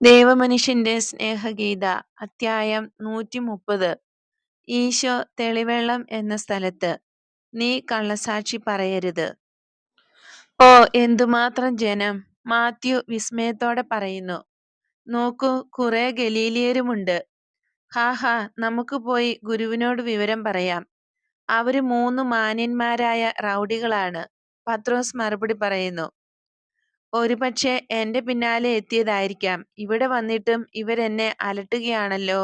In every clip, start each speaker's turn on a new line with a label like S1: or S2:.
S1: ദൈവമനുഷ്യന്റെ സ്നേഹഗീത അദ്ധ്യായം നൂറ്റിമുപ്പത്. ഈശോ തെളിവെള്ളം എന്ന സ്ഥലത്ത് നീ കള്ളസാക്ഷി പറയരുത്. ഓ എന്തുമാത്രം ജനം മാത്യു വിസ്മയത്തോടെ പറയുന്നു. നോക്കൂ കുറെ ഗലീലിയരുമുണ്ട്. ഹാ ഹാ നമുക്ക് പോയി ഗുരുവിനോട് വിവരം പറയാം. അവർ മൂന്ന് മാന്യന്മാരായ റൗഡികളാണ്. പത്രോസ് മറുപടി പറയുന്നു. ഒരുപക്ഷെ എന്റെ പിന്നാലെ എത്തിയതായിരിക്കാം. ഇവിടെ വന്നിട്ടും ഇവരെന്നെ അലട്ടുകയാണല്ലോ.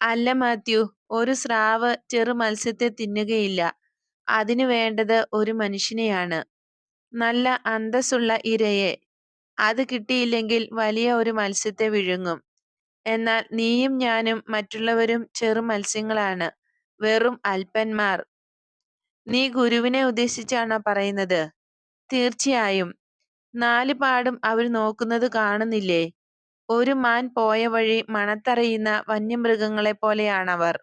S1: അല്ല മാത്യു ഒരു സ്രാവ് ചെറു മത്സ്യത്തെ തിന്നുകയില്ല. അതിനു വേണ്ടത് ഒരു മനുഷ്യനെയാണ്. നല്ല അന്തസ്സുള്ള ഇരയെ. അത് കിട്ടിയില്ലെങ്കിൽ വലിയ ഒരു മത്സ്യത്തെ വിഴുങ്ങും. എന്നാൽ നീയും ഞാനും മറ്റുള്ളവരും ചെറു മത്സ്യങ്ങളാണ്. വെറും അല്പന്മാർ നീ ഗുരുവിനെ ഉദ്ദേശിച്ചാണോ പറയുന്നത്? തീർച്ചയായും. നാല് പാടും അവർ നോക്കുന്നത് കാണുന്നില്ലേ? ഒരു മാൻ പോയ വഴി മണത്തറിയുന്ന വന്യമൃഗങ്ങളെ പോലെയാണവർ.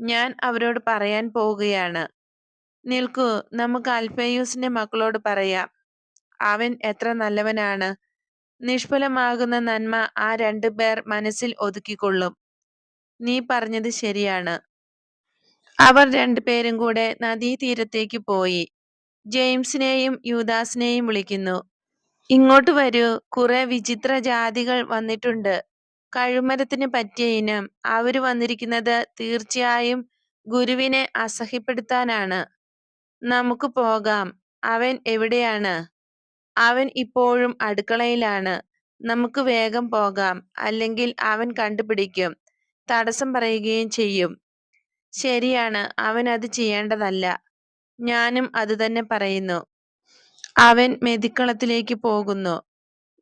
S1: ഞാൻ അവരോട് പറയാൻ പോവുകയാണ്. നിൽക്കൂ നമുക്ക് അൽഫേയൂസിന്റെ മക്കളോട് പറയാം. അവൻ എത്ര നല്ലവനാണ്. നിഷ്ഫലമാകുന്ന നന്മ ആ രണ്ടു പേർ മനസ്സിൽ ഒതുക്കിക്കൊള്ളും. നീ പറഞ്ഞത് ശരിയാണ്. അവർ രണ്ടുപേരും കൂടെ നദീതീരത്തേക്ക് പോയി. ജെയിംസിനെയും യൂദാസിനെയും വിളിക്കുന്നു. ഇങ്ങോട്ട് വരൂ. കുറെ വിചിത്ര ജാതികൾ വന്നിട്ടുണ്ട്. കഴുമരത്തിന് പറ്റിയ ഇനം. അവർ വന്നിരിക്കുന്നത് തീർച്ചയായും ഗുരുവിനെ അസഹ്യപ്പെടുത്താനാണ്. നമുക്ക് പോകാം. അവൻ എവിടെയാണ്? അവൻ ഇപ്പോഴും അടുക്കളയിലാണ്. നമുക്ക് വേഗം പോകാം. അല്ലെങ്കിൽ അവൻ കണ്ടുപിടിക്കും. തടസ്സം പറയുകയും ചെയ്യും. ശരിയാണ്. അവൻ അത് ചെയ്യേണ്ടതല്ല. ഞാനും അതുതന്നെ പറയുന്നു. അവൻ മെതിക്കളത്തിലേക്ക് പോകുന്നു.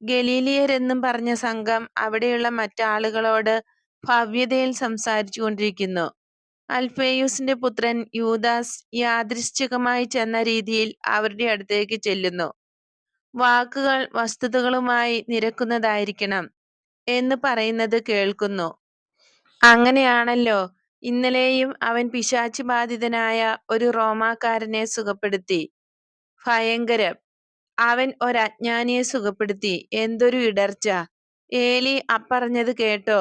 S1: ഗലീലിയരെന്നും പറഞ്ഞ സംഘം അവിടെയുള്ള മറ്റാളുകളോട് ഭവ്യതയിൽ സംസാരിച്ചു കൊണ്ടിരിക്കുന്നു അൽഫേയൂസിന്റെ പുത്രൻ യൂദാസ് യാദൃശ്ചികമായി ചെന്ന രീതിയിൽ അവരുടെ അടുത്തേക്ക് ചെല്ലുന്നു. വാക്കുകൾ വസ്തുതകളുമായി നിരക്കുന്നതായിരിക്കണം എന്ന് പറയുന്നത് കേൾക്കുന്നു. അങ്ങനെയാണല്ലോ ഇന്നലെയും അവൻ പിശാച് ബാധിതനായ ഒരു റോമാക്കാരനെ സുഖപ്പെടുത്തി. ഭയങ്കരം. അവൻ ഒരജ്ഞാനിയെ സുഖപ്പെടുത്തി. എന്തൊരു ഇടർച്ച. ഏലി അപ്പറഞ്ഞത് കേട്ടോ.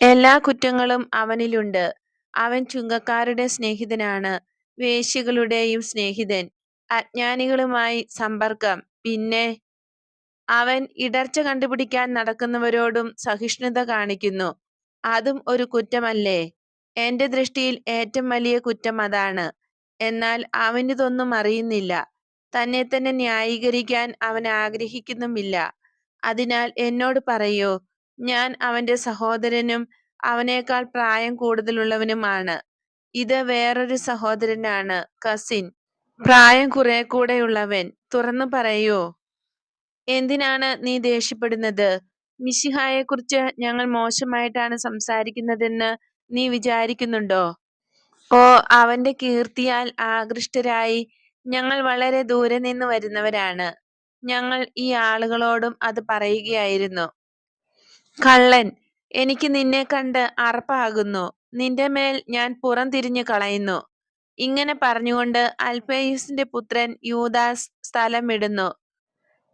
S1: എല്ലാ കുറ്റങ്ങളും അവനിലുണ്ട്. അവൻ ചുങ്കക്കാരുടെ സ്നേഹിതനാണ്. വേശികളുടെയും സ്നേഹിതൻ. അജ്ഞാനികളുമായി സമ്പർക്കം. പിന്നെ അവൻ ഇടർച്ച കണ്ടുപിടിക്കാൻ നടക്കുന്നവരോടും സഹിഷ്ണുത കാണിക്കുന്നു. അതും ഒരു കുറ്റമല്ലേ? എന്റെ ദൃഷ്ടിയിൽ ഏറ്റവും വലിയ കുറ്റം അതാണ്. എന്നാൽ അവനിതൊന്നും അറിയുന്നില്ല. തന്നെ തന്നെ ന്യായീകരിക്കാൻ അവൻ ആഗ്രഹിക്കുന്നുമില്ല. അതിനാൽ എന്നോട് പറയൂ ഞാൻ അവന്റെ സഹോദരനും അവനേക്കാൾ പ്രായം കൂടുതലുള്ളവനുമാണ്. ഇത് വേറൊരു സഹോദരനാണ് കസിൻ. പ്രായം കുറെ കൂടെയുള്ളവൻ. തുറന്നു പറയൂ. എന്തിനാണ് നീ ദേഷ്യപ്പെടുന്നത്? മിശിഹായെക്കുറിച്ച് ഞങ്ങൾ മോശമായിട്ടാണ് സംസാരിക്കുന്നതെന്ന് നീ വിചാരിക്കുന്നുണ്ടോ? ഓ അവന്റെ കീർത്തിയാൽ ആകൃഷ്ടരായി ഞങ്ങൾ വളരെ ദൂരെ നിന്ന് വരുന്നവരാണ്. ഞങ്ങൾ ഈ ആളുകളോടും അത് പറയുകയായിരുന്നു. കള്ളൻ എനിക്ക് നിന്നെ കണ്ട് അറപ്പാകുന്നു. നിന്റെ മേൽ ഞാൻ പുറം തിരിഞ്ഞു കളയുന്നു. ഇങ്ങനെ പറഞ്ഞുകൊണ്ട് അൽപേയുസിന്റെ പുത്രൻ യൂദാസ് സ്ഥലം വിടുന്നു.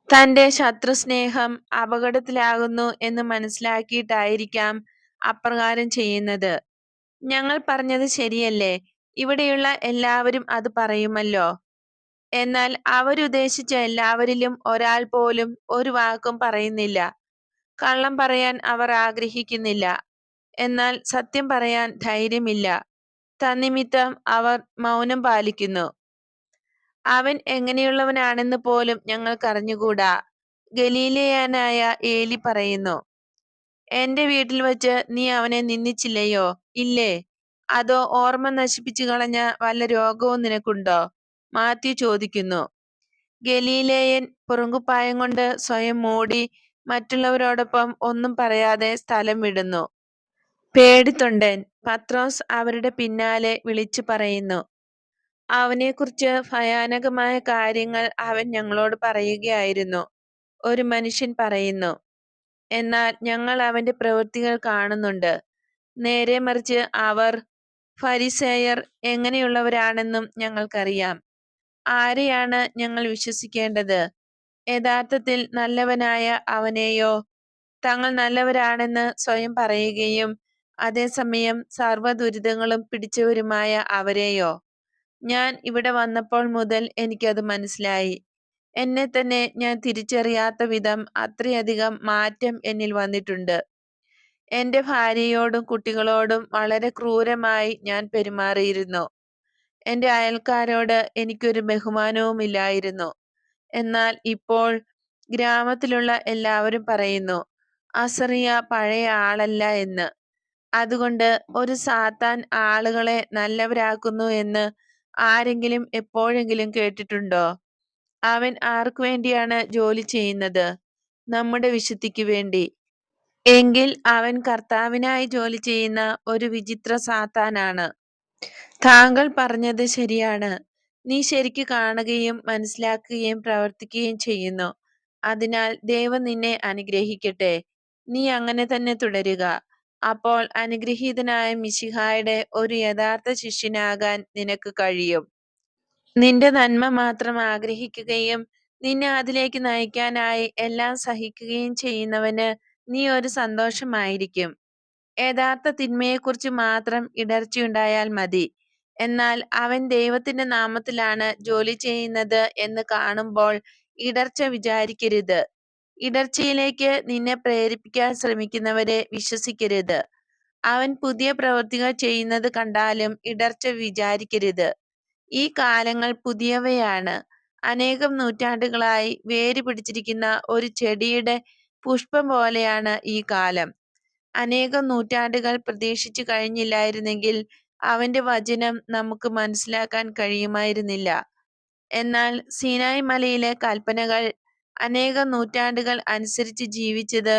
S1: തന്റെ ശത്രു സ്നേഹം അപകടത്തിലാകുന്നു എന്ന് മനസ്സിലാക്കിയിട്ടായിരിക്കാം അപ്രകാരം ചെയ്യുന്നത്. ഞങ്ങൾ പറഞ്ഞത് ശരിയല്ലേ? ഇവിടെയുള്ള എല്ലാവരും അത് പറയുമല്ലോ. എന്നാൽ അവരുദ്ദേശിച്ച എല്ലാവരിലും ഒരാൾ പോലും ഒരു വാക്കും പറയുന്നില്ല. കള്ളം പറയാൻ അവർ ആഗ്രഹിക്കുന്നില്ല. എന്നാൽ സത്യം പറയാൻ ധൈര്യമില്ല. തന്നിമിത്തം അവർ മൗനം പാലിക്കുന്നു. അവൻ എങ്ങനെയുള്ളവനാണെന്ന് പോലും ഞങ്ങൾക്കറിഞ്ഞുകൂടാ. ഗലീലയാനായ ഏലി പറയുന്നു. എന്റെ വീട്ടിൽ വച്ച് നീ അവനെ നിന്ദിച്ചില്ലയോ? ഇല്ലേ? അതോ ഓർമ്മ നശിപ്പിച്ചു കളഞ്ഞ വല്ല രോഗവും നിനക്കുണ്ടോ? മാത്യു ചോദിക്കുന്നു. ഗലീലേയൻ പുറങ്കുപ്പായം കൊണ്ട് സ്വയം മൂടി മറ്റുള്ളവരോടൊപ്പം ഒന്നും പറയാതെ സ്ഥലം വിടുന്നു. പേടിത്തൊണ്ടൻ പത്രോസ് അവരുടെ പിന്നാലെ വിളിച്ചു പറയുന്നു. അവനെക്കുറിച്ച് ഭയാനകമായ കാര്യങ്ങൾ അവൻ ഞങ്ങളോട് പറയുകയായിരുന്നു. ഒരു മനുഷ്യൻ പറയുന്നു. എന്നാൽ ഞങ്ങൾ അവന്റെ പ്രവൃത്തികൾ കാണുന്നുണ്ട്. നേരെ മറിച്ച് അവർ ഫരിസേയർ എങ്ങനെയുള്ളവരാണെന്നും ഞങ്ങൾക്കറിയാം. ആരെയാണ് ഞങ്ങൾ വിശ്വസിക്കേണ്ടത്? യഥാർത്ഥത്തിൽ നല്ലവനായ അവനെയോ? തങ്ങൾ നല്ലവരാണെന്ന് സ്വയം പറയുകയും അതേസമയം സർവ ദുരിതങ്ങളും പിടിച്ചവരുമായ അവരെയോ? ഞാൻ ഇവിടെ വന്നപ്പോൾ മുതൽ എനിക്കത് മനസ്സിലായി. എന്നെ തന്നെ ഞാൻ തിരിച്ചറിയാത്ത വിധം അത്രയധികം മാറ്റം എന്നിൽ വന്നിട്ടുണ്ട്. എന്റെ ഭാര്യയോടും കുട്ടികളോടും വളരെ ക്രൂരമായി ഞാൻ പെരുമാറിയിരുന്നു. എന്റെ അയൽക്കാരോട് എനിക്കൊരു ബഹുമാനവും ഇല്ലായിരുന്നു. എന്നാൽ ഇപ്പോൾ ഗ്രാമത്തിലുള്ള എല്ലാവരും പറയുന്നു അസറിയ പഴയ ആളല്ല എന്ന്. അതുകൊണ്ട് ഒരു സാത്താൻ ആളുകളെ നല്ലവരാക്കുന്നു എന്ന് ആരെങ്കിലും എപ്പോഴെങ്കിലും കേട്ടിട്ടുണ്ടോ? അവൻ ആർക്കു വേണ്ടിയാണ് ജോലി ചെയ്യുന്നത്? നമ്മുടെ വിശുദ്ധിക്ക് വേണ്ടി. എങ്കിൽ അവൻ കർത്താവിനായി ജോലി ചെയ്യുന്ന ഒരു വിചിത്ര സാത്താനാണ്. താങ്കൾ പറഞ്ഞത് ശരിയാണ്. നീ ശരിക്ക് കാണുകയും മനസ്സിലാക്കുകയും പ്രവർത്തിക്കുകയും ചെയ്യുന്നു. അതിനാൽ ദൈവം നിന്നെ അനുഗ്രഹിക്കട്ടെ. നീ അങ്ങനെ തന്നെ തുടരുക. അപ്പോൾ അനുഗ്രഹീതനായ മിശിഹായുടെ ഒരു യഥാർത്ഥ ശിഷ്യനാകാൻ നിനക്ക് കഴിയും. നിന്റെ നന്മ മാത്രം ആഗ്രഹിക്കുകയും നിന്നെ അതിലേക്ക് നയിക്കാനായി എല്ലാം സഹിക്കുകയും ചെയ്യുന്നവന് നീ ഒരു സന്തോഷമായിരിക്കും. യഥാർത്ഥ തിന്മയെക്കുറിച്ച് മാത്രം ഇടർച്ചയുണ്ടായാൽ മതി. എന്നാൽ അവൻ ദൈവത്തിന്റെ നാമത്തിലാണ് ജോലി ചെയ്യുന്നത് എന്ന് കാണുമ്പോൾ ഇടർച്ച വിചാരിക്കരുത്. ഇടർച്ചയിലേക്ക് നിന്നെ പ്രേരിപ്പിക്കാൻ ശ്രമിക്കുന്നവരെ വിശ്വസിക്കരുത്. അവൻ പുതിയ പ്രവൃത്തികൾ ചെയ്യുന്നത് കണ്ടാലും ഇടർച്ച വിചാരിക്കരുത്. ഈ കാലങ്ങൾ പുതിയവയാണ്. അനേകം നൂറ്റാണ്ടുകളായി വേര് പിടിച്ചിരിക്കുന്ന ഒരു ചെടിയുടെ പുഷ്പം പോലെയാണ് ഈ കാലം. അനേകം നൂറ്റാണ്ടുകൾ പ്രതീക്ഷിച്ചു കഴിഞ്ഞില്ലായിരുന്നെങ്കിൽ അവന്റെ വചനം നമുക്ക് മനസ്സിലാക്കാൻ കഴിയുമായിരുന്നില്ല. എന്നാൽ സീനായ് മലയിലെ കൽപ്പനകൾ അനേകം നൂറ്റാണ്ടുകൾ അനുസരിച്ച് ജീവിച്ചത്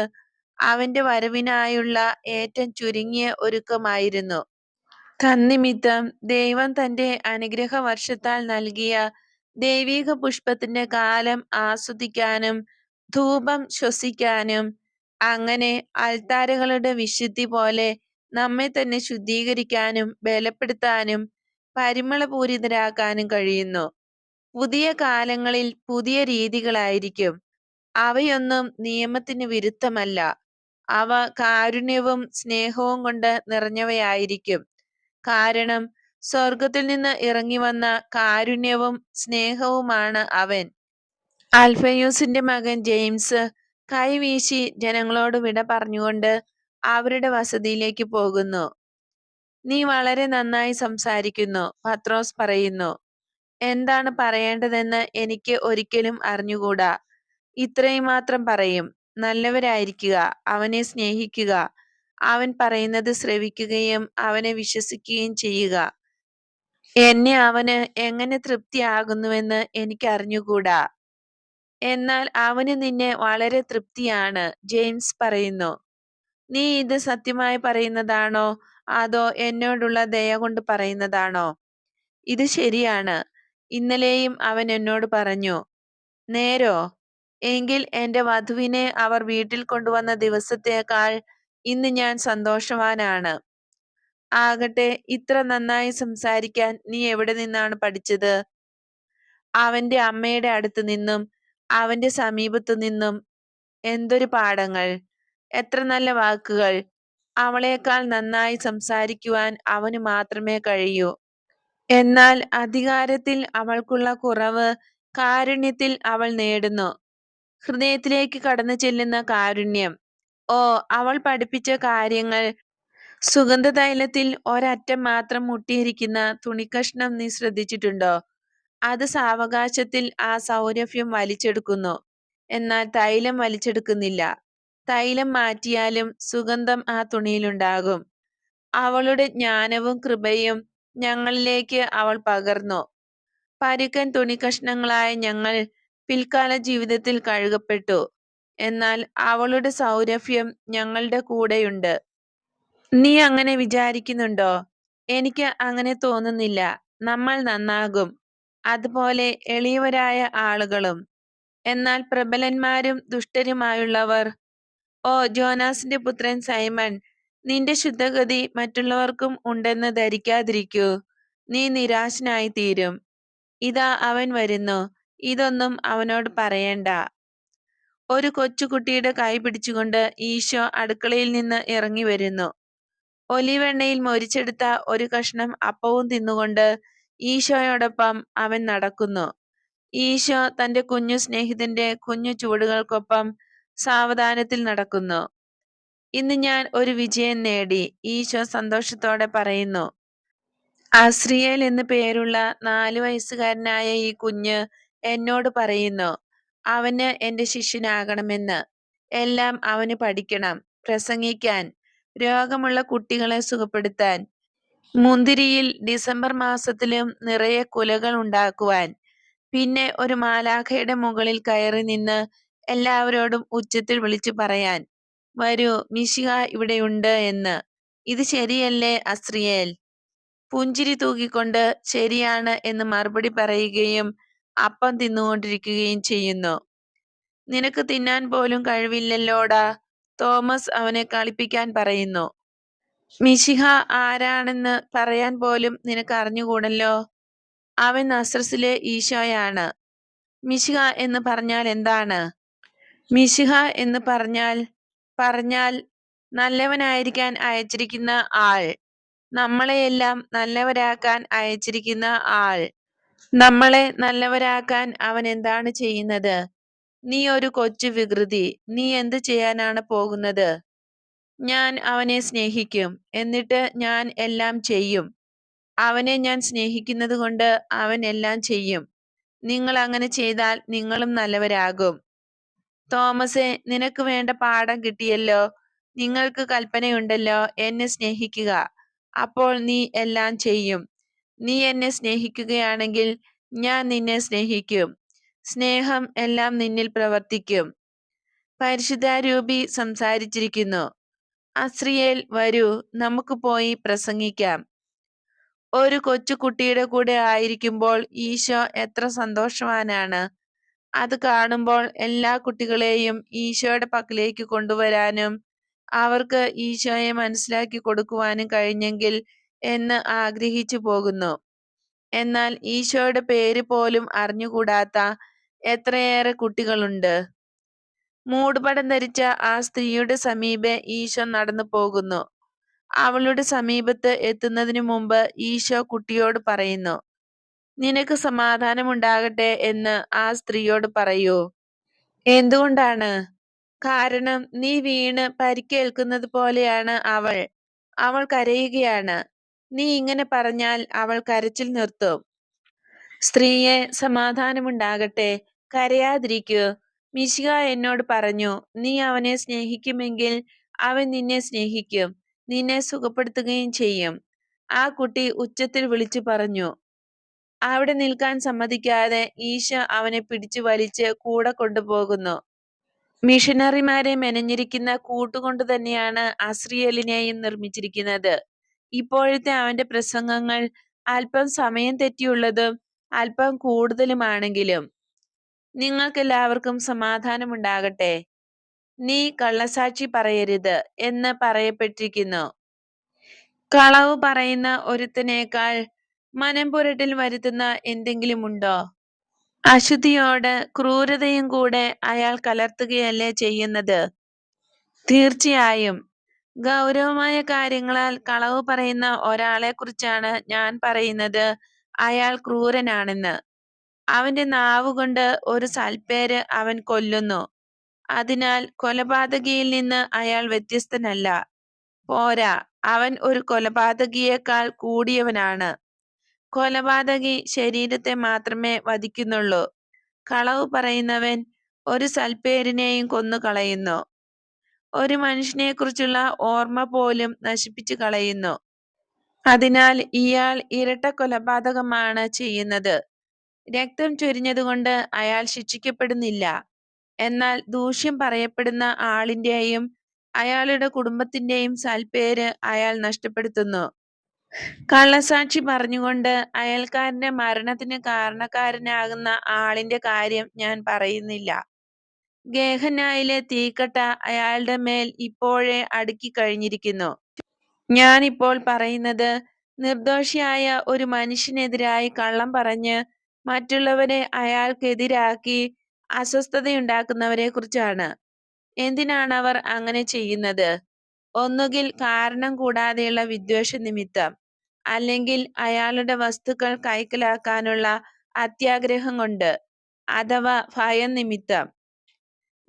S1: അവന്റെ വരവിനായുള്ള ഏറ്റവും ചുരുങ്ങിയ ഒരുക്കമായിരുന്നു. തന്നിമിത്തം ദൈവം തന്റെ അനുഗ്രഹ വർഷത്താൽ നൽകിയ ദൈവീക പുഷ്പത്തിന്റെ കാലം ആസ്വദിക്കാനും ധൂപം ശ്വസിക്കാനും അങ്ങനെ അൽത്താരകളുടെ വിശുദ്ധി പോലെ നമ്മെ തന്നെ ശുദ്ധീകരിക്കാനും ബലപ്പെടുത്താനും പരിമളപൂരിതരാക്കാനും കഴിയുന്നു. പുതിയ കാലങ്ങളിൽ പുതിയ രീതികളായിരിക്കും. അവയൊന്നും നിയമത്തിന് വിരുദ്ധമല്ല. അവ കാരുണ്യവും സ്നേഹവും കൊണ്ട് നിറഞ്ഞവയായിരിക്കും. കാരണം സ്വർഗത്തിൽ നിന്ന് ഇറങ്ങി വന്ന കാരുണ്യവും സ്നേഹവുമാണ് അവൻ. അൽഫയൂസിന്റെ മകൻ ജെയിംസ് കൈവീശി ജനങ്ങളോട് വിട പറഞ്ഞുകൊണ്ട് അവരുടെ വസതിയിലേക്ക് പോകുന്നു. നീ വളരെ നന്നായി സംസാരിക്കുന്നു പത്രോസ് പറയുന്നു. എന്താണ് പറയേണ്ടതെന്ന് എനിക്ക് ഒരിക്കലും അറിഞ്ഞുകൂടാ. ഇത്രയും മാത്രം പറയും. നല്ലവരായിരിക്കുക അവനെ സ്നേഹിക്കുക അവൻ പറയുന്നത് ശ്രവിക്കുകയും അവനെ വിശ്വസിക്കുകയും ചെയ്യുക. എന്നെ അവന് എങ്ങനെ തൃപ്തിയാകുന്നുവെന്ന് എനിക്ക് അറിഞ്ഞുകൂടാ എന്നാൽ അവന് നിന്നെ വളരെ തൃപ്തിയാണ് ജെയിംസ് പറയുന്നു. നീ ഇത് സത്യമായി പറയുന്നതാണോ? അതോ എന്നോടുള്ള ദയ കൊണ്ട് പറയുന്നതാണോ? ഇത് ശരിയാണ്. ഇന്നലെയും അവൻ എന്നോട് പറഞ്ഞു നേരോ എങ്കിൽ എന്റെ വധുവിനെ അവർ വീട്ടിൽ കൊണ്ടുവന്ന ദിവസത്തേക്കാൾ ഇന്ന് ഞാൻ സന്തോഷവാനാണ്. ആകട്ടെ ഇത്ര നന്നായി സംസാരിക്കാൻ നീ എവിടെ നിന്നാണ് പഠിച്ചത്? അവന്റെ അമ്മയുടെ അടുത്ത് നിന്നും അവന്റെ സമീപത്തു നിന്നും എന്തൊരു പാഠങ്ങൾ എത്ര നല്ല വാക്കുകൾ അവളേക്കാൾ നന്നായി സംസാരിക്കുവാൻ അവന് മാത്രമേ കഴിയൂ. എന്നാൽ അധികാരത്തിൽ അവൾക്കുള്ള കുറവ് കാരുണ്യത്തിൽ അവൾ നേടുന്നു. ഹൃദയത്തിലേക്ക് കടന്നു ചെല്ലുന്ന കാരുണ്യം. ഓ അവൾ പഠിപ്പിച്ച കാര്യങ്ങൾ. സുഗന്ധതൈലത്തിൽ ഒരറ്റം മാത്രം മുട്ടിയിരിക്കുന്ന തുണിക്കഷ്ണം നീ ശ്രദ്ധിച്ചിട്ടുണ്ടോ? അത് സാവകാശത്തിൽ ആ സൗരഭ്യം വലിച്ചെടുക്കുന്നു. എന്നാൽ തൈലം വലിച്ചെടുക്കുന്നില്ല. തൈലം മാറ്റിയാലും സുഗന്ധം ആ തുണിയിലുണ്ടാകും. അവളുടെ ജ്ഞാനവും കൃപയും ഞങ്ങളിലേക്ക് അവൾ പകർന്നു. പരുക്കൻ തുണിക്കഷ്ണങ്ങളായ ഞങ്ങൾ പിൽക്കാല ജീവിതത്തിൽ കഴുകപ്പെട്ടു. എന്നാൽ അവളുടെ സൗരഭ്യം ഞങ്ങളുടെ കൂടെയുണ്ട്. നീ അങ്ങനെ വിചാരിക്കുന്നുണ്ടോ? എനിക്ക് അങ്ങനെ തോന്നുന്നില്ല. നമ്മൾ നന്നാകും. അതുപോലെ എളിയവരായ ആളുകളും. എന്നാൽ പ്രബലന്മാരും ദുഷ്ടരുമായുള്ളവർ. ഓ ജോനാസിന്റെ പുത്രൻ സൈമൺ നിന്റെ ശുദ്ധഗതി മറ്റുള്ളവർക്കും ഉണ്ടെന്ന് ധരിക്കാതിരിക്കൂ. നീ നിരാശനായി തീരും ഇതാ അവൻ വരുന്നു. ഇതൊന്നും അവനോട് പറയണ്ട. ഒരു കൊച്ചുകുട്ടിയുടെ കൈ പിടിച്ചുകൊണ്ട് ഈശോ അടുക്കളയിൽ നിന്ന് ഇറങ്ങി വരുന്നു. ഒലിവെണ്ണയിൽ മൊരിച്ചെടുത്ത ഒരു കഷ്ണം അപ്പവും തിന്നുകൊണ്ട് ഈശോയോടൊപ്പം അവൻ നടക്കുന്നു. ഈശോ തന്റെ കുഞ്ഞു സ്നേഹിതന്റെ കുഞ്ഞു ചുവടുകൾക്കൊപ്പം സാവധാനത്തിൽ നടക്കുന്നു. ഇന്ന് ഞാൻ ഒരു വിജയം നേടി ഈശോ സന്തോഷത്തോടെ പറയുന്നു. ആശ്രിയേൽ എന്ന് പേരുള്ള നാലു വയസ്സുകാരനായ ഈ കുഞ്ഞ് എന്നോട് പറയുന്നു അവന് എന്റെ ശിഷ്യനാകണമെന്ന്. എല്ലാം അവന് പഠിക്കണം പ്രസംഗിക്കാൻ രോഗമുള്ള കുട്ടികളെ സുഖപ്പെടുത്താൻ മുന്തിരിയിൽ ഡിസംബർ മാസത്തിലും നിറയെ കുലകൾ ഉണ്ടാക്കുവാൻ. പിന്നെ ഒരു മാലാഖയുടെ മുകളിൽ കയറി നിന്ന് എല്ലാവരോടും ഉച്ചത്തിൽ വിളിച്ചു പറയാൻ വരൂ മിശിക ഇവിടെയുണ്ട് എന്ന്. ഇത് ശരിയല്ലേ അസ്രിയേൽ പുഞ്ചിരി തൂക്കിക്കൊണ്ട് ശരിയാണ് എന്ന് മറുപടി പറയുകയും അപ്പം തിന്നുകൊണ്ടിരിക്കുകയും ചെയ്യുന്നു. നിനക്ക് തിന്നാൻ പോലും കഴിവില്ലല്ലോടാ തോമസ് അവനെ കളിപ്പിക്കാൻ പറയുന്നു. മിശിഹ ആരാണെന്ന് പറയാൻ പോലും നിനക്ക് അറിഞ്ഞുകൂടല്ലോ? അവൻ നസ്രസിലെ ഈശോയാണ്. മിശിഹ എന്ന് പറഞ്ഞാൽ എന്താണ്? മിശിഹ എന്ന് പറഞ്ഞാൽ പറഞ്ഞാൽ നല്ലവനായിരിക്കാൻ അയച്ചിരിക്കുന്ന ആൾ. നമ്മളെയെല്ലാം നല്ലവരാക്കാൻ അയച്ചിരിക്കുന്ന ആൾ. നമ്മളെ നല്ലവരാക്കാൻ അവൻ എന്താണ് ചെയ്യുന്നത്? നീ ഒരു കൊച്ചു വികൃതി. നീ എന്ത് ചെയ്യാനാണ് പോകുന്നത്? ഞാൻ അവനെ സ്നേഹിക്കും. എന്നിട്ട് ഞാൻ എല്ലാം ചെയ്യും. അവനെ ഞാൻ സ്നേഹിക്കുന്നത് കൊണ്ട് അവൻ എല്ലാം ചെയ്യും. നിങ്ങൾ അങ്ങനെ ചെയ്താൽ നിങ്ങളും നല്ലവരാകും. തോമസെ നിനക്ക് വേണ്ട പാഠം കിട്ടിയല്ലോ. നിങ്ങൾക്ക് കൽപ്പനയുണ്ടല്ലോ എന്നെ സ്നേഹിക്കുക. അപ്പോൾ നീ എല്ലാം ചെയ്യും. നീ എന്നെ സ്നേഹിക്കുകയാണെങ്കിൽ ഞാൻ നിന്നെ സ്നേഹിക്കും. സ്നേഹം എല്ലാം നിന്നിൽ പ്രവർത്തിക്കും. പരിശുദ്ധാരൂപി സംസാരിച്ചിരിക്കുന്നു. അസ്രിയേൽ വരൂ. നമുക്ക് പോയി പ്രസംഗിക്കാം. ഒരു കൊച്ചുകുട്ടിയുടെ കൂടെ ആയിരിക്കുമ്പോൾ ഈശോ എത്ര സന്തോഷവാനാണ്. അത് കാണുമ്പോൾ എല്ലാ കുട്ടികളെയും ഈശോയുടെ പക്കലേക്ക് കൊണ്ടുവരാനും അവർക്ക് ഈശോയെ മനസ്സിലാക്കി കൊടുക്കുവാനും കഴിഞ്ഞെങ്കിൽ എന്ന് ആഗ്രഹിച്ചു പോകുന്നു. എന്നാൽ ഈശോയുടെ പേര് പോലും അറിഞ്ഞുകൂടാത്ത എത്രയേറെ കുട്ടികളുണ്ട്. മൂടുപടം ധരിച്ച ആ സ്ത്രീയുടെ സമീപെ ഈശോ നടന്നു പോകുന്നു. അവളുടെ സമീപത്ത് എത്തുന്നതിനു മുമ്പ് ഈശോ കുട്ടിയോട് പറയുന്നു നിനക്ക് സമാധാനമുണ്ടാകട്ടെ എന്ന് ആ സ്ത്രീയോട് പറയൂ. എന്തുകൊണ്ടാണ്? കാരണം നീ വീണ് പരിക്കേൽക്കുന്നത് പോലെയാണ് അവൾ. അവൾ കരയുകയാണ്. നീ ഇങ്ങനെ പറഞ്ഞാൽ അവൾ കരച്ചിൽ നിർത്തും. സ്ത്രീയെ സമാധാനമുണ്ടാകട്ടെ കരയാതിരിക്കൂ. മിശിക എന്നോട് പറഞ്ഞു നീ അവനെ സ്നേഹിക്കുമെങ്കിൽ അവൻ നിന്നെ സ്നേഹിക്കും നിന്നെ സുഖപ്പെടുത്തുകയും ചെയ്യും. ആ കുട്ടി ഉച്ചത്തിൽ വിളിച്ചു പറഞ്ഞു അവിടെ നിൽക്കാൻ സമ്മതിക്കാതെ ഈശോ അവനെ പിടിച്ചു വലിച്ച് കൂടെ കൊണ്ടുപോകുന്നു. മിഷനറിമാരെ മെനഞ്ഞിരിക്കുന്ന കൂട്ടുകൊണ്ട് തന്നെയാണ് അസ്രിയലിനെയും നിർമ്മിച്ചിരിക്കുന്നത്. ഇപ്പോഴത്തെ അവന്റെ പ്രസംഗങ്ങൾ അല്പം സമയം തെറ്റിയുള്ളതും അല്പം കൂടുതലുമാണെങ്കിലും നിങ്ങൾക്കെല്ലാവർക്കും സമാധാനമുണ്ടാകട്ടെ. നീ കള്ളസാക്ഷി പറയരുത് എന്ന് പറയപ്പെട്ടിരിക്കുന്നു. കളവ് പറയുന്ന ഒരുത്തനേക്കാൾ മനം പുരട്ടിൽ വരുത്തുന്ന എന്തെങ്കിലും ഉണ്ടോ അശുദ്ധിയോട് ക്രൂരതയും കൂടെ അയാൾ കലർത്തുകയല്ലേ ചെയ്യുന്നത്? തീർച്ചയായും. ഗൗരവമായ കാര്യങ്ങളാൽ കളവ് പറയുന്ന ഒരാളെ കുറിച്ചാണ് ഞാൻ പറയുന്നത്. അയാൾ ക്രൂരനാണെന്ന്. അവന്റെ നാവുകൊണ്ട് ഒരു സൽപ്പേര് അവൻ കൊല്ലുന്നു. അതിനാൽ കൊലപാതകിയിൽ നിന്ന് അയാൾ വ്യത്യസ്തനല്ല. പോരാ അവൻ ഒരു കൊലപാതകിയേക്കാൾ കൂടിയവനാണ്. കൊലപാതകി ശരീരത്തെ മാത്രമേ വധിക്കുന്നുള്ളൂ. കളവ് പറയുന്നവൻ ഒരു സൽപ്പേരിനെയും കൊന്നു കളയുന്നു. ഒരു മനുഷ്യനെ കുറിച്ചുള്ള ഓർമ്മ പോലും നശിപ്പിച്ചു കളയുന്നു. അതിനാൽ ഇയാൾ ഇരട്ട കൊലപാതകമാണ് ചെയ്യുന്നത്. രക്തം ചൊരിഞ്ഞതുകൊണ്ട് അയാൾ ശിക്ഷിക്കപ്പെടുന്നില്ല. എന്നാൽ ദൂഷ്യം പറയപ്പെടുന്ന ആളിന്റെയും അയാളുടെ കുടുംബത്തിന്റെയും സൽപ്പേര് അയാൾ നഷ്ടപ്പെടുത്തുന്നു. കള്ളസാക്ഷി പറഞ്ഞുകൊണ്ട് അയൽക്കാരന്റെ മരണത്തിന് കാരണക്കാരനാകുന്ന ആളിന്റെ കാര്യം ഞാൻ പറയുന്നില്ല. ഗേഹനായിലെ തീക്കട്ട അയാളുടെ മേൽ ഇപ്പോഴേ അടുക്കി കഴിഞ്ഞിരിക്കുന്നു. ഞാനിപ്പോൾ പറയുന്നത് നിർദോഷിയായ ഒരു മനുഷ്യനെതിരായി കള്ളം പറഞ്ഞ് മറ്റുള്ളവരെ അയാൾക്കെതിരാക്കി അസ്വസ്ഥതയുണ്ടാക്കുന്നവരെ കുറിച്ചാണ് എന്തിനാണ് അവർ അങ്ങനെ ചെയ്യുന്നത്? ഒന്നുകിൽ കാരണം കൂടാതെയുള്ള വിദ്വേഷ നിമിത്തം അല്ലെങ്കിൽ അയാളുടെ വസ്തുക്കൾ കൈക്കലാക്കാനുള്ള അത്യാഗ്രഹം കൊണ്ട്, അഥവാ ഭയം നിമിത്തം.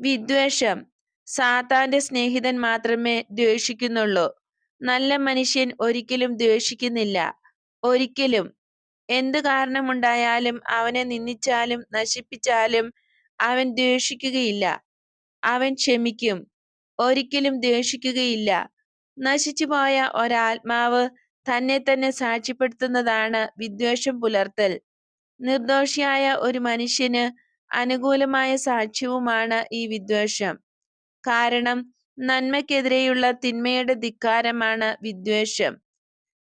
S1: വിദ്വേഷം. സാത്താന്റെ സ്നേഹിതൻ മാത്രമേ ദ്വേഷിക്കുന്നുള്ളൂ. നല്ല മനുഷ്യൻ ഒരിക്കലും ദ്വേഷിക്കുന്നില്ല. ഒരിക്കലും. എന്ത് കാരണമുണ്ടായാലും അവനെ നിന്ദിച്ചാലും നശിപ്പിച്ചാലും അവൻ ദേഷിക്കുകയില്ല അവൻ ക്ഷമിക്കും. ഒരിക്കലും ദ്വേഷിക്കുകയില്ല. നശിച്ചുപോയ ഒരാത്മാവ് തന്നെ തന്നെ സാക്ഷ്യപ്പെടുത്തുന്നതാണ് വിദ്വേഷം പുലർത്തൽ. നിർദോഷിയായ ഒരു മനുഷ്യന് അനുകൂലമായ സാക്ഷ്യവുമാണ് ഈ വിദ്വേഷം. കാരണം നന്മയ്ക്കെതിരെയുള്ള തിന്മയുടെ ധിക്കാരമാണ് വിദ്വേഷം.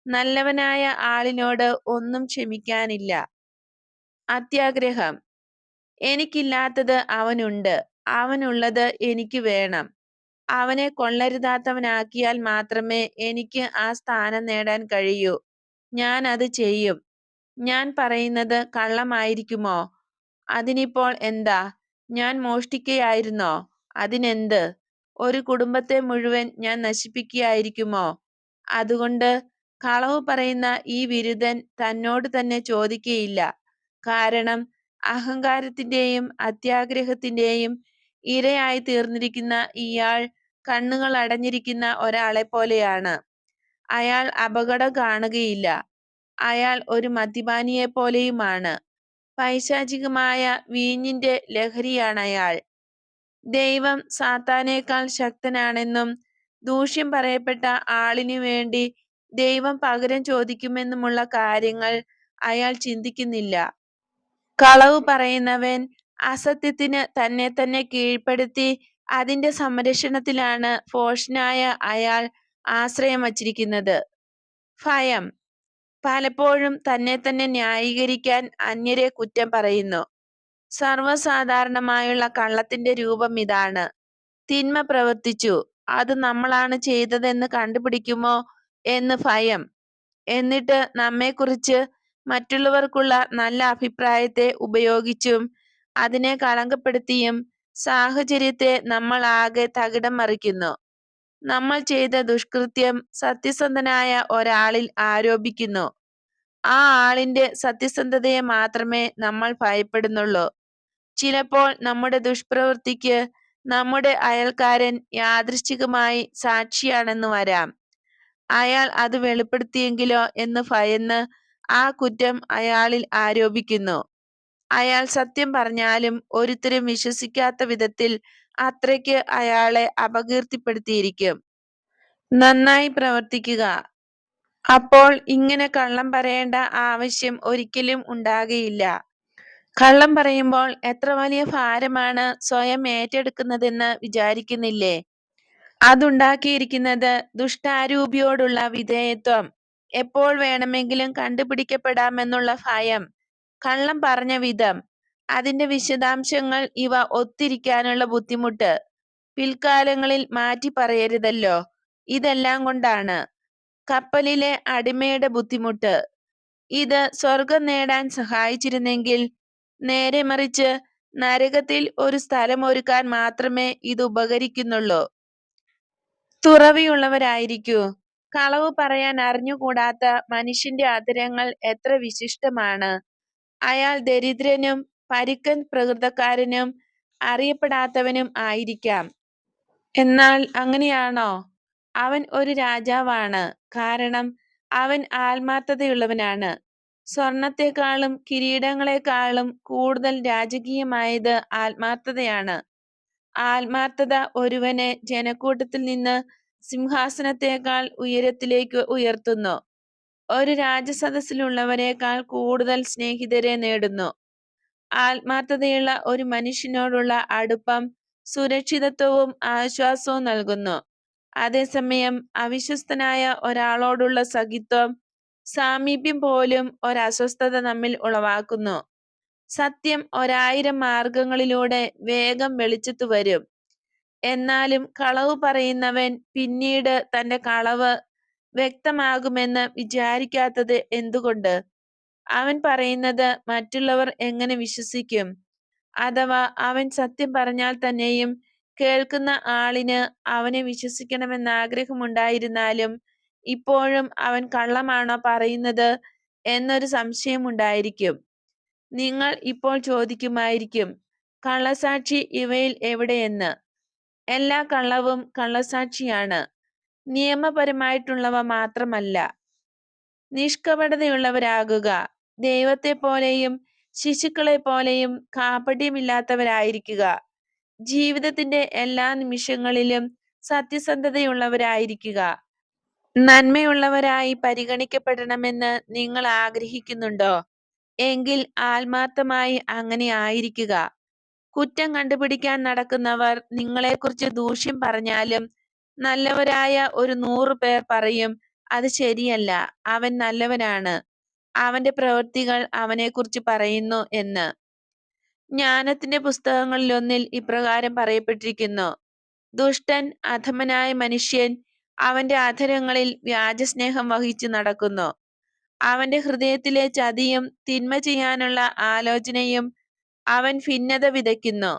S1: നല്ലവനായ ആളിനോട് ഒന്നും ക്ഷമിക്കാനില്ല. അത്യാഗ്രഹം. എനിക്കില്ലാത്തത് അവനുണ്ട്. അവനുള്ളത് എനിക്ക് വേണം. അവനെ കൊള്ളരുതാത്തവനാക്കിയാൽ മാത്രമേ എനിക്ക് ആ സ്ഥാനം നേടാൻ കഴിയൂ. ഞാൻ അത് ചെയ്യും. ഞാൻ പറയുന്നത് കള്ളമായിരിക്കുമോ? അതിനിപ്പോൾ എന്താ? ഞാൻ മോഷ്ടിക്കുകയായിരുന്നോ അതിനെന്ത്? ഒരു കുടുംബത്തെ മുഴുവൻ ഞാൻ നശിപ്പിക്കുകയായിരിക്കുമോ അതുകൊണ്ട് കളവു പറയുന്ന ഈ വിരുതൻ തന്നോട് തന്നെ ചോദിക്കയില്ല. കാരണം അഹങ്കാരത്തിന്റെയും അത്യാഗ്രഹത്തിന്റെയും ഇരയായിത്തീർന്നിരിക്കുന്ന ഇയാൾ കണ്ണുകൾ അടഞ്ഞിരിക്കുന്ന ഒരാളെ പോലെയാണ് അയാൾ അപകടം കാണുകയില്ല. അയാൾ ഒരു മദ്യപാനിയെ പോലെയുമാണ് പൈശാചികമായ വീഞ്ഞിന്റെ ലഹരിയാണയാൾ. ദൈവം സാത്താനേക്കാൾ ശക്തനാണെന്നും ദൂഷ്യം പറയപ്പെട്ട ആളിനുവേണ്ടി ദൈവം പകരം ചോദിക്കുമെന്നുമുള്ള കാര്യങ്ങൾ അയാൾ ചിന്തിക്കുന്നില്ല. കളവ് പറയുന്നവൻ അസത്യത്തിന് തന്നെ തന്നെ കീഴ്പ്പെടുത്തി അതിന്റെ സംരക്ഷണത്തിലാണ് ഫോഷനായ അയാൾ ആശ്രയം വച്ചിരിക്കുന്നത്. ഭയം. പലപ്പോഴും തന്നെ തന്നെ ന്യായീകരിക്കാൻ അന്യരെ കുറ്റം പറയുന്നു. സർവസാധാരണമായുള്ള കള്ളത്തിന്റെ രൂപം ഇതാണ് തിന്മ പ്രവർത്തിച്ചു. അത് നമ്മളാണ് ചെയ്തതെന്ന് കണ്ടുപിടിക്കുമോ എന്ന് ഭയം. എന്നിട്ട് നമ്മെക്കുറിച്ച് മറ്റുള്ളവർക്കുള്ള നല്ല അഭിപ്രായത്തെ ഉപയോഗിച്ചും അതിനെ കളങ്കപ്പെടുത്തിയും സാഹചര്യത്തെ നമ്മൾ ആകെ തകിടം മറിക്കുന്നു. നമ്മൾ ചെയ്ത ദുഷ്കൃത്യം സത്യസന്ധനായ ഒരാളിൽ ആരോപിക്കുന്നു. ആ ആളിന്റെ സത്യസന്ധതയെ മാത്രമേ നമ്മൾ ഭയപ്പെടുന്നുള്ളൂ. ചിലപ്പോൾ നമ്മുടെ ദുഷ്പ്രവൃത്തിക്ക് നമ്മുടെ അയൽക്കാരൻ യാദൃശ്ചികമായി സാക്ഷിയാണെന്ന് വരാം. അയാൾ അത് വെളിപ്പെടുത്തിയെങ്കിലോ എന്ന് ഭയന്ന് ആ കുറ്റം അയാളിൽ ആരോപിക്കുന്നു. അയാൾ സത്യം പറഞ്ഞാലും ഒരുത്തരും വിശ്വസിക്കാത്ത വിധത്തിൽ അത്രയ്ക്ക് അയാളെ അപകീർത്തിപ്പെടുത്തിയിരിക്കും. നന്നായി പ്രവർത്തിക്കുക. അപ്പോൾ ഇങ്ങനെ കള്ളം പറയേണ്ട ആവശ്യം ഒരിക്കലും ഉണ്ടാകയില്ല. കള്ളം പറയുമ്പോൾ എത്ര വലിയ ഭാരമാണ് സ്വയം ഏറ്റെടുക്കുന്നതെന്ന് വിചാരിക്കുന്നില്ലേ? അതുണ്ടാക്കിയിരിക്കുന്നത് ദുഷ്ടാരൂപിയോടുള്ള വിധേയത്വം, എപ്പോൾ വേണമെങ്കിലും കണ്ടുപിടിക്കപ്പെടാമെന്നുള്ള ഭയം, കള്ളം പറഞ്ഞ വിധം, അതിന്റെ വിശദാംശങ്ങൾ ഇവ ഒത്തിരിക്കാനുള്ള ബുദ്ധിമുട്ട്, പിൽക്കാലങ്ങളിൽ മാറ്റിപ്പറയരുതല്ലോ. ഇതെല്ലാം കൊണ്ടാണ്. കപ്പലിലെ അടിമയുടെ ബുദ്ധിമുട്ട്. ഇത് സ്വർഗം നേടാൻ സഹായിച്ചിരുന്നെങ്കിൽ, നേരെമറിച്ച് നരകത്തിൽ ഒരു സ്ഥലമൊരുക്കാൻ മാത്രമേ ഇതുപകരിക്കുന്നുള്ളൂ. തുറവിയുള്ളവരായിരിക്കൂ. കളവ് പറയാൻ അറിഞ്ഞുകൂടാത്ത മനുഷ്യന്റെ അധരങ്ങൾ എത്ര വിശിഷ്ടമാണ്. അയാൾ ദരിദ്രനും പരുക്കൻ പ്രകൃതക്കാരനും അറിയപ്പെടാത്തവനും ആയിരിക്കാം. എന്നാൽ അങ്ങനെയാണോ? അവൻ ഒരു രാജാവാണ്. കാരണം അവൻ ആത്മാർത്ഥതയുള്ളവനാണ്. സ്വർണത്തെക്കാളും കിരീടങ്ങളെക്കാളും കൂടുതൽ രാജകീയമായത് ആത്മാർത്ഥതയാണ്. ആത്മാർത്ഥത ഒരുവനെ ജനക്കൂട്ടത്തിൽ നിന്ന് സിംഹാസനത്തേക്കാൾ ഉയരത്തിലേക്ക് ഉയർത്തുന്നു. ഒരു രാജസദസ്സിലുള്ളവരെക്കാൾ കൂടുതൽ സ്നേഹിതരെ നേടുന്നു. ആത്മാർത്ഥതയുള്ള ഒരു മനുഷ്യനോടുള്ള അടുപ്പം സുരക്ഷിതത്വവും ആശ്വാസവും നൽകുന്നു. അതേസമയം അവിശ്വസ്തനായ ഒരാളോടുള്ള സഖിത്വം, സാമീപ്യം പോലും ഒരസ്വസ്ഥത നമ്മിൽ ഉളവാക്കുന്നു. സത്യം ഒരായിരം മാർഗങ്ങളിലൂടെ വേഗം വെളിച്ചത്തു വരും. എന്നാലും കളവ് പറയുന്നവൻ പിന്നീട് തന്റെ കളവ് വ്യക്തമാകുമെന്ന് വിചാരിക്കാത്തത് എന്തുകൊണ്ട്? അവൻ പറയുന്നത് മറ്റുള്ളവർ എങ്ങനെ വിശ്വസിക്കും? അഥവാ അവൻ സത്യം പറഞ്ഞാൽ തന്നെയും കേൾക്കുന്ന ആളിന് അവനെ വിശ്വസിക്കണമെന്ന് ആഗ്രഹമുണ്ടായിരുന്നാലും ഇപ്പോഴും അവൻ കള്ളമാണോ പറയുന്നത് എന്നൊരു സംശയമുണ്ടായിരിക്കും നിങ്ങൾ ഇപ്പോൾ ചോദിക്കുമായിരിക്കും കള്ളസാക്ഷി ഇവയിൽ എവിടെയെന്ന്? എല്ലാ കള്ളവും കള്ളസാക്ഷിയാണ്. നിയമപരമായിട്ടുള്ളവ മാത്രമല്ല. നിഷ്കപടതയുള്ളവരാകുക. ദൈവത്തെ പോലെയും ശിശുക്കളെ പോലെയും കാപട്യമില്ലാത്തവരായിരിക്കുക. ജീവിതത്തിന്റെ എല്ലാ നിമിഷങ്ങളിലും സത്യസന്ധതയുള്ളവരായിരിക്കുക. നന്മയുള്ളവരായി പരിഗണിക്കപ്പെടണമെന്ന് നിങ്ങൾ ആഗ്രഹിക്കുന്നുണ്ടോ? എങ്കിൽ ആത്മാർത്ഥമായി അങ്ങനെ ആയിരിക്കുക. കുറ്റം കണ്ടുപിടിക്കാൻ നടക്കുന്നവർ നിങ്ങളെക്കുറിച്ച് ദൂഷ്യം പറഞ്ഞാലും നല്ലവരായ ഒരു നൂറ് പേർ പറയും അത് ശരിയല്ല അവൻ നല്ലവനാണ്. അവന്റെ പ്രവൃത്തികൾ അവനെക്കുറിച്ച് പറയുന്നു എന്ന്. ജ്ഞാനത്തിന്റെ പുസ്തകങ്ങളിലൊന്നിൽ ഇപ്രകാരം പറയപ്പെട്ടിരിക്കുന്നു. ദുഷ്ടൻ അധമനായ മനുഷ്യൻ അവന്റെ അധരങ്ങളിൽ വ്യാജസ്നേഹം വഹിച്ചു നടക്കുന്നു. അവന്റെ ഹൃദയത്തിലെ ചതിയും തിന്മ ചെയ്യാനുള്ള ആലോചനയും അവൻ ഭിന്നത വിതയ്ക്കുന്നു.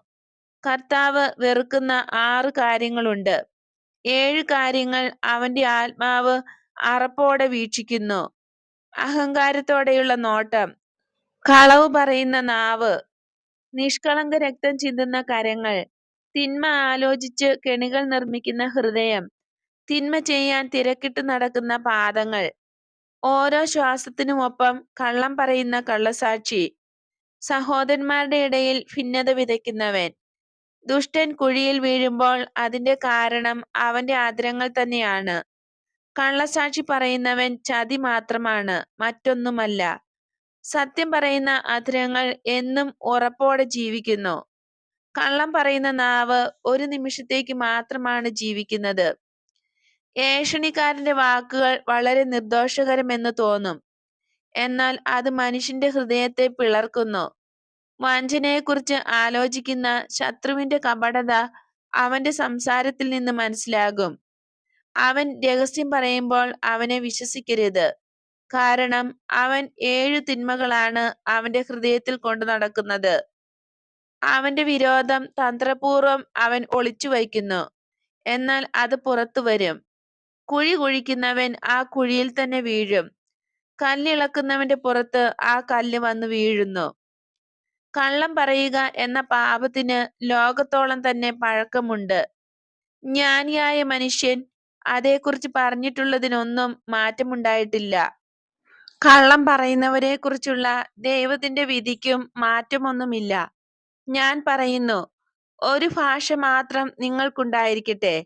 S1: കർത്താവ് വെറുക്കുന്ന ആറ് കാര്യങ്ങളുണ്ട്. ഏഴ് കാര്യങ്ങൾ അവന്റെ ആത്മാവ് അറപ്പോടെ വീക്ഷിക്കുന്നു. അഹങ്കാരത്തോടെയുള്ള നോട്ടം. കളവ് പറയുന്ന നാവ്. നിഷ്കളങ്ക രക്തം ചിന്തുന്ന കരങ്ങൾ. തിന്മ ആലോചിച്ച് കെണികൾ നിർമ്മിക്കുന്ന ഹൃദയം. തിന്മ ചെയ്യാൻ തിരക്കിട്ട് നടക്കുന്ന പാദങ്ങൾ. ഓരോ ശ്വാസത്തിനുമൊപ്പം കള്ളം പറയുന്ന കള്ളസാക്ഷി സഹോദരന്മാരുടെ ഇടയിൽ ഭിന്നത വിതയ്ക്കുന്നവൻ. ദുഷ്ടൻ കുഴിയിൽ വീഴുമ്പോൾ അതിന്റെ കാരണം അവന്റെ ആദരങ്ങൾ തന്നെയാണ്. കള്ളസാക്ഷി പറയുന്നവൻ ചതി മാത്രമാണ് മറ്റൊന്നുമല്ല. സത്യം പറയുന്ന അധരങ്ങൾ എന്നും ഉറപ്പോടെ ജീവിക്കുന്നു. കള്ളം പറയുന്ന നാവ് ഒരു നിമിഷത്തേക്ക് മാത്രമാണ് ജീവിക്കുന്നത്. ഏഷണിക്കാരന്റെ വാക്കുകൾ വളരെ നിർദോഷകരമെന്ന് തോന്നും. എന്നാൽ അത് മനുഷ്യന്റെ ഹൃദയത്തെ പിളർക്കുന്നു. വഞ്ചനയെക്കുറിച്ച് ആലോചിക്കുന്ന ശത്രുവിന്റെ കപടത അവന്റെ സംസാരത്തിൽ നിന്ന് മനസ്സിലാകും. അവൻ രഹസ്യം പറയുമ്പോൾ അവനെ വിശ്വസിക്കരുത്. കാരണം അവൻ ഏഴു തിന്മകളാണ് അവന്റെ ഹൃദയത്തിൽ കൊണ്ടു നടക്കുന്നത്. അവന്റെ വിരോധം തന്ത്രപൂർവം അവൻ ഒളിച്ചു വയ്ക്കുന്നു എന്നാൽ അത് പുറത്തു വരും കുഴി കുഴിക്കുന്നവൻ ആ കുഴിയിൽ തന്നെ വീഴും. കല്ലിളക്കുന്നവന്റെ പുറത്ത് ആ കല്ല് വന്ന് വീഴുന്നു. കള്ളം പറയുക എന്ന പാപത്തിന് ലോകത്തോളം തന്നെ പഴക്കമുണ്ട്. ജ്ഞാനിയായ മനുഷ്യൻ അതേക്കുറിച്ച് പറഞ്ഞിട്ടുള്ളതിനൊന്നും മാറ്റമുണ്ടായിട്ടില്ല. കള്ളം പറയുന്നവരെ കുറിച്ചുള്ള ദൈവത്തിന്റെ വിധിക്കും മാറ്റമൊന്നുമില്ല. ഞാൻ പറയുന്നു ഒരു ഭാഷ മാത്രം നിങ്ങൾക്കുണ്ടായിരിക്കട്ടെ.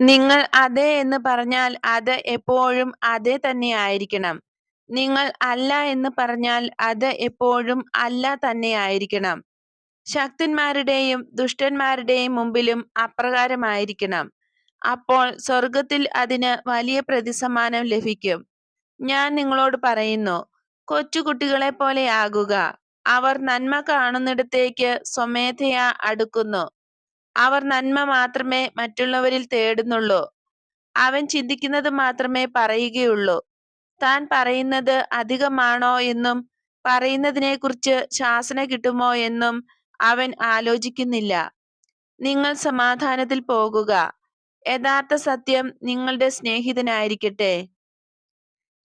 S1: നിങ്ങൾ അതെ എന്ന് പറഞ്ഞാൽ അത് എപ്പോഴും അതെ തന്നെ ആയിരിക്കണം. നിങ്ങൾ അല്ല എന്ന് പറഞ്ഞാൽ അത് എപ്പോഴും അല്ല തന്നെ ആയിരിക്കണം. ശക്തന്മാരുടെയും ദുഷ്ടന്മാരുടെയും മുമ്പിലും അപ്രകാരമായിരിക്കണം. അപ്പോൾ സ്വർഗത്തിൽ അതിന് വലിയ പ്രതിസമ്മാനം ലഭിക്കും. ഞാൻ നിങ്ങളോട് പറയുന്നു കൊച്ചുകുട്ടികളെ പോലെ ആകുക. അവർ നന്മ കാണുന്നിടത്തേക്ക് സ്വമേധയാ അടുക്കുന്നു. അവർ നന്മ മാത്രമേ മറ്റുള്ളവരിൽ തേടുന്നുള്ളൂ. അവൻ ചിന്തിക്കുന്നത് മാത്രമേ പറയുകയുള്ളൂ. താൻ പറയുന്നത് അധികമാണോ എന്നും പറയുന്നതിനെക്കുറിച്ച് ശാസന കിട്ടുമോ എന്നും അവൻ ആലോചിക്കുന്നില്ല. നിങ്ങൾ സമാധാനത്തിൽ പോകുക. യഥാർത്ഥ സത്യം നിങ്ങളുടെ സ്നേഹിതനായിരിക്കട്ടെ.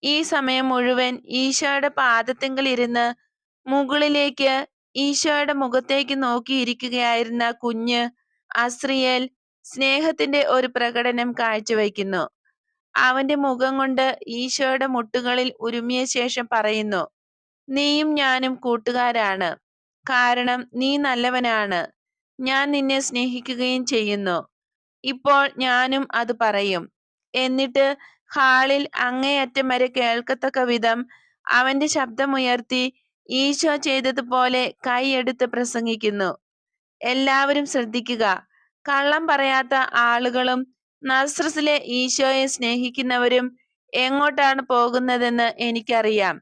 S1: ഈ സമയം മുഴുവൻ ഈശോയുടെ പാദത്തെങ്കിൽ ഇരുന്ന് മുകളിലേക്ക് ഈശോയുടെ മുഖത്തേക്ക് നോക്കിയിരിക്കുകയായിരുന്ന കുഞ്ഞ് അസ്രിയേൽ സ്നേഹത്തിന്റെ ഒരു പ്രകടനം കാഴ്ചവെക്കുന്നു അവന്റെ മുഖം കൊണ്ട് ഈശോയുടെ മുട്ടുകളിൽ ഉരുമിയ ശേഷം പറയുന്നു നീയും ഞാനും കൂട്ടുകാരാണ്. കാരണം നീ നല്ലവനാണ്. ഞാൻ നിന്നെ സ്നേഹിക്കുകയും ചെയ്യുന്നു. ഇപ്പോൾ ഞാനും അത് പറയും എന്നിട്ട് ഹാളിൽ അങ്ങേയറ്റം വരെ കേൾക്കത്തക്ക വിധം അവന്റെ ശബ്ദമുയർത്തി ഈശോ ചെയ്തതുപോലെ കൈയെടുത്ത് പ്രസംഗിക്കുന്നു. എല്ലാവരും ശ്രദ്ധിക്കുക. കള്ളം പറയാത്ത ആളുകളും നസ്രസിലെ ഈശോയെ സ്നേഹിക്കുന്നവരും എങ്ങോട്ടാണ് പോകുന്നതെന്ന് എനിക്കറിയാം.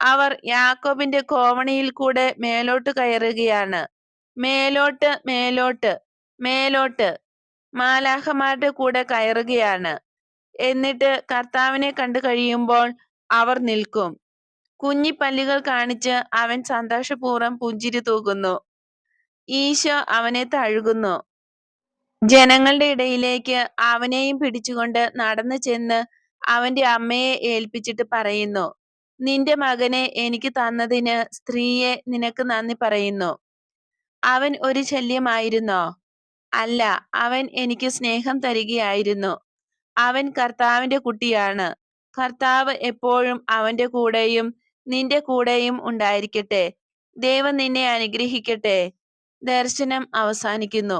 S1: അവർ യാക്കോബിന്റെ കോവണിയിൽ കൂടെ മേലോട്ട് കയറുകയാണ്. മേലോട്ട് മേലോട്ട് മേലോട്ട് മാലാഹമാരുടെ കൂടെ കയറുകയാണ്. എന്നിട്ട് കർത്താവിനെ കണ്ടു കഴിയുമ്പോൾ അവർ നിൽക്കും. കുഞ്ഞിപ്പല്ലുകൾ കാണിച്ച് അവൻ സന്തോഷപൂർവം പുഞ്ചിരി തൂകുന്നു. ഈശോ അവനെ തഴുകുന്നു. ജനങ്ങളുടെ ഇടയിലേക്ക് അവനെയും പിടിച്ചുകൊണ്ട് നടന്നു ചെന്ന് അവന്റെ അമ്മയെ ഏൽപ്പിച്ചിട്ട് പറയുന്നു നിന്റെ മകനെ എനിക്ക് തന്നതിന് സ്ത്രീയെ നിനക്ക് നന്ദി പറയുന്നു. അവൻ ഒരു ശല്യമായിരുന്നോ? അല്ല അവൻ എനിക്ക് സ്നേഹം തരികയായിരുന്നു. അവൻ കർത്താവിന്റെ കുട്ടിയാണ്. കർത്താവ് എപ്പോഴും അവന്റെ കൂടെയും നിന്റെ കൂടെയും ഉണ്ടായിരിക്കട്ടെ. ദൈവം നിന്നെ അനുഗ്രഹിക്കട്ടെ. ദർശനം അവസാനിക്കുന്നു.